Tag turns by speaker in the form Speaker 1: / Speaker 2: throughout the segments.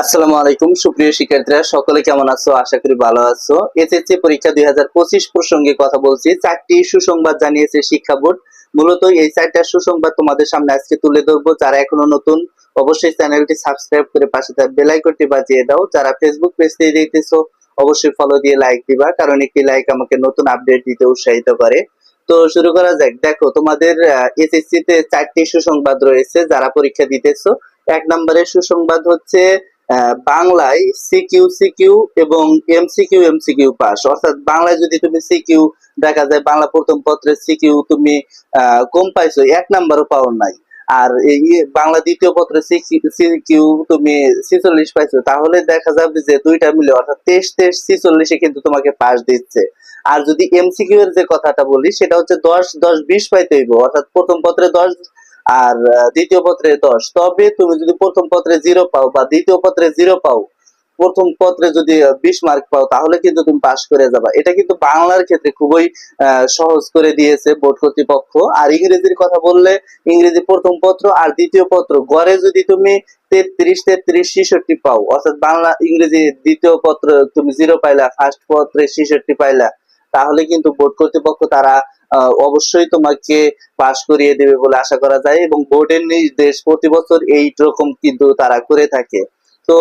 Speaker 1: আসসালামু আলাইকুম, সুপ্রিয় শিক্ষার্থীরা, সকলে কেমন আছো? আশা করি ভালো আছো। এসএসসি পরীক্ষা দুই হাজার পঁচিশ প্রসঙ্গে কথা বলছি। চারটি সুসংবাদ জানিয়েছে শিক্ষা বোর্ড। মূলত এই চারটা সুসংবাদ তোমাদের সামনে আজকে তুলে ধরবো। যারা এখনও নতুন, অবশ্যই চ্যানেলটি সাবস্ক্রাইব করে পাশে তার আইকনটি বাজিয়ে দাও। যারা ফেসবুক পেজ থেকে দেখতেছো, অবশ্যই ফলো দিয়ে লাইক দিবা, কারণ একটি লাইক আমাকে নতুন আপডেট দিতে উৎসাহিত করে। তো শুরু করা যাক। দেখো, তোমাদের এসএসসি তে চারটি সুসংবাদ রয়েছে যারা পরীক্ষা দিতেছো। এক নম্বরের সুসংবাদ হচ্ছে বাংলায় সিকিউ সিকিউ এবং এমসিকিউ এমসিকিউ পাস অর্থাৎ বাংলায় যদি তুমি সিকিউ দেখা যায় বাংলা প্রথম পত্রে সিকিউ তুমি কম পাইছো, এক নাম্বারও পাও নাই। আর এই বাংলা দ্বিতীয় পত্রে সিকিউ তুমি ছিচল্লিশ পাইছো, তাহলে দেখা যাবে যে দুইটা মিলে, অর্থাৎ তেইশ তেইশ, ছিচল্লিশে কিন্তু তোমাকে পাস দিচ্ছে। আর যদি এমসিকিউ এর যে কথাটা বলি, সেটা হচ্ছে দশ দশ, বিশ পাইতে হইব। অর্থাৎ প্রথম পত্রে দশ আর দ্বিতীয় পত্রে দশ। তবে তুমি যদি প্রথম পত্রে জিরো পাও বা দ্বিতীয় পত্রে জিরো পাও, প্রথম পত্রে যদি বিশ মার্ক পাও, তাহলে কিন্তু তুমি পাশ করে যাবা। এটা কিন্তু বাংলার ক্ষেত্রে খুবই সহজ করে দিয়েছে বোর্ড কর্তৃপক্ষ। আর ইংরেজির কথা বললে ইংরেজি প্রথম পত্র আর দ্বিতীয় পত্র। গড়ে যদি তুমি তেত্রিশ তেত্রিশ, ছেষট্টি পাও, অর্থাৎ বাংলা ইংরেজি দ্বিতীয় পত্র তুমি জিরো পাইলা ফার্স্ট পত্রে ছেষট্টি পাইলা তাহলে কিন্তু বোর্ড কর্তৃপক্ষ তারা অবশ্যই তোমাকে পাশ করিয়ে দেবে বলে আশা করা যায় এবং বোর্ডের নির্দেশ প্রতি বছর এই রকম কিন্তু তারা করে থাকে। তো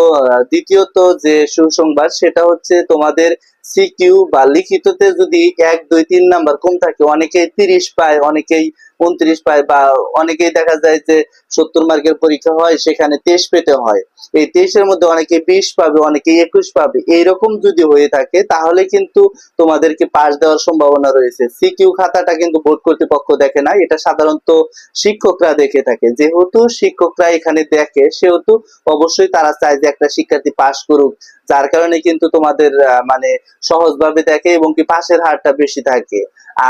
Speaker 1: দ্বিতীয়ত যে সুসংবাদ সেটা হচ্ছে তোমাদের সিকিউ বা লিখিততে যদি এক, দুই, তিন নাম্বার কম থাকে, অনেকেই তিরিশ পায়, অনেকেই উনত্রিশ পায় বা অনেকেই দেখা যায় যে সত্তর মার্কের পরীক্ষা হয়, সেখানে তেইশ পেতে হয়। এই তেইশের মধ্যে অনেকে বিশ পাবে, অনেকে একুশ পাবে। এইরকম যদি হয়ে থাকে, তাহলে কিন্তু তোমাদেরকে পাস দেওয়ার সম্ভাবনা রয়েছে। সিকিউ খাতাটা কিন্তু বোর্ড কর্তৃপক্ষ দেখে না এটা সাধারণত শিক্ষকরা দেখে থাকে। যেহেতু শিক্ষকরা এখানে দেখে, সেহেতু অবশ্যই তারা চায় যে একটা শিক্ষার্থী পাশ করুক। যার কারণে কিন্তু তোমাদের মানে সহজভাবে দেখে এবং কি পাশের হারটা বেশি থাকে।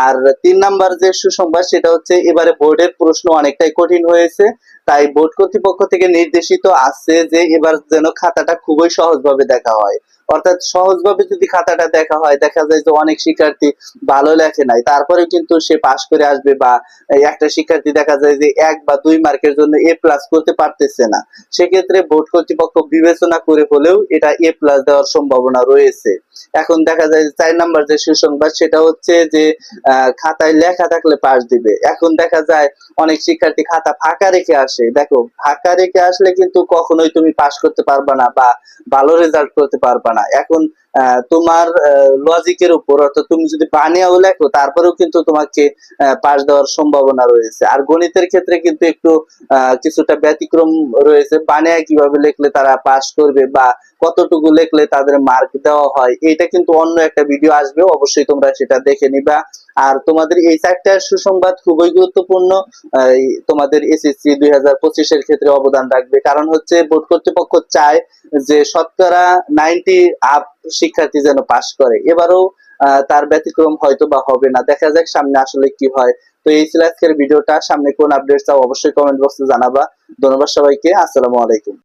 Speaker 1: আর তিন নাম্বার যে সুসংবাদ সেটা হচ্ছে, এবারে বোর্ডের প্রশ্ন অনেকটাই কঠিন হয়েছে। তাই বোর্ড কর্তৃপক্ষ থেকে নির্দেশিত আছে যে এবার যেন খাতাটা খুবই সহজভাবে দেখা হয়। অর্থাৎ সহজভাবে যদি খাতাটা দেখা হয়, দেখা যায় যে অনেক শিক্ষার্থী ভালো লেখে নাই। তারপরে কিন্তু সে পাশ করে আসবে বা একটা শিক্ষার্থী দেখা যায় যে এক বা দুই মার্কের জন্য এ প্লাস করতে পারতেছে না। সেক্ষেত্রে বোর্ড কর্তৃপক্ষ বিবেচনা করে হলেও এটা এ প্লাস দেওয়ার সম্ভাবনা রয়েছে। এখন দেখা যায় চার নাম্বার যে সুসংবাদ, সেটা হচ্ছে যে খাতায় লেখা থাকলে পাশ দিবে। এখন দেখা যায় অনেক শিক্ষার্থী খাতা ফাঁকা রেখে আসে। দেখো ফাঁকা রেখে আসলে কিন্তু কখনোই তুমি পাস করতে পারবা না বা ভালো রেজাল্ট করতে পারবা না। এখন তোমার লজিকের উপর, অর্থাৎ তুমি যদি বানিয়েও লেখো, তারপরেও কিন্তু তোমাকে পাস দেওয়ার সম্ভাবনা রয়েছে। আর গণিতের ক্ষেত্রে কিন্তু একটু কিছুটা ব্যতিক্রম রয়েছে। বানিয়ে কীভাবে লিখলে তারা পাস করবে বা কতটুকু লিখলে তাদের মার্ক দেওয়া হয়, এটা কিন্তু অন্য একটা ভিডিও আসবে। অবশ্যই তোমরা সেটা দেখে নিবা। আর তোমাদের এই চারটা সুসংবাদ খুবই গুরুত্বপূর্ণ তোমাদের এসএসসি দুই পঁচিশের ক্ষেত্রে অবদান রাখবে। কারণ হচ্ছে বোর্ড কর্তৃপক্ষ চায় যে শতকরা নাইনটি আপ শিক্ষার্থী যেন পাশ করে। এবারও তার ব্যতিক্রম হয়তো বা হবে না। দেখা যাক সামনে আসলে কি হয়। তো এই ছিল আজকের ভিডিওটা। সামনে কোন আপডেট চাও অবশ্যই কমেন্ট বক্সে জানাবা। ধন্যবাদ সবাইকে। আসসালামু আলাইকুম।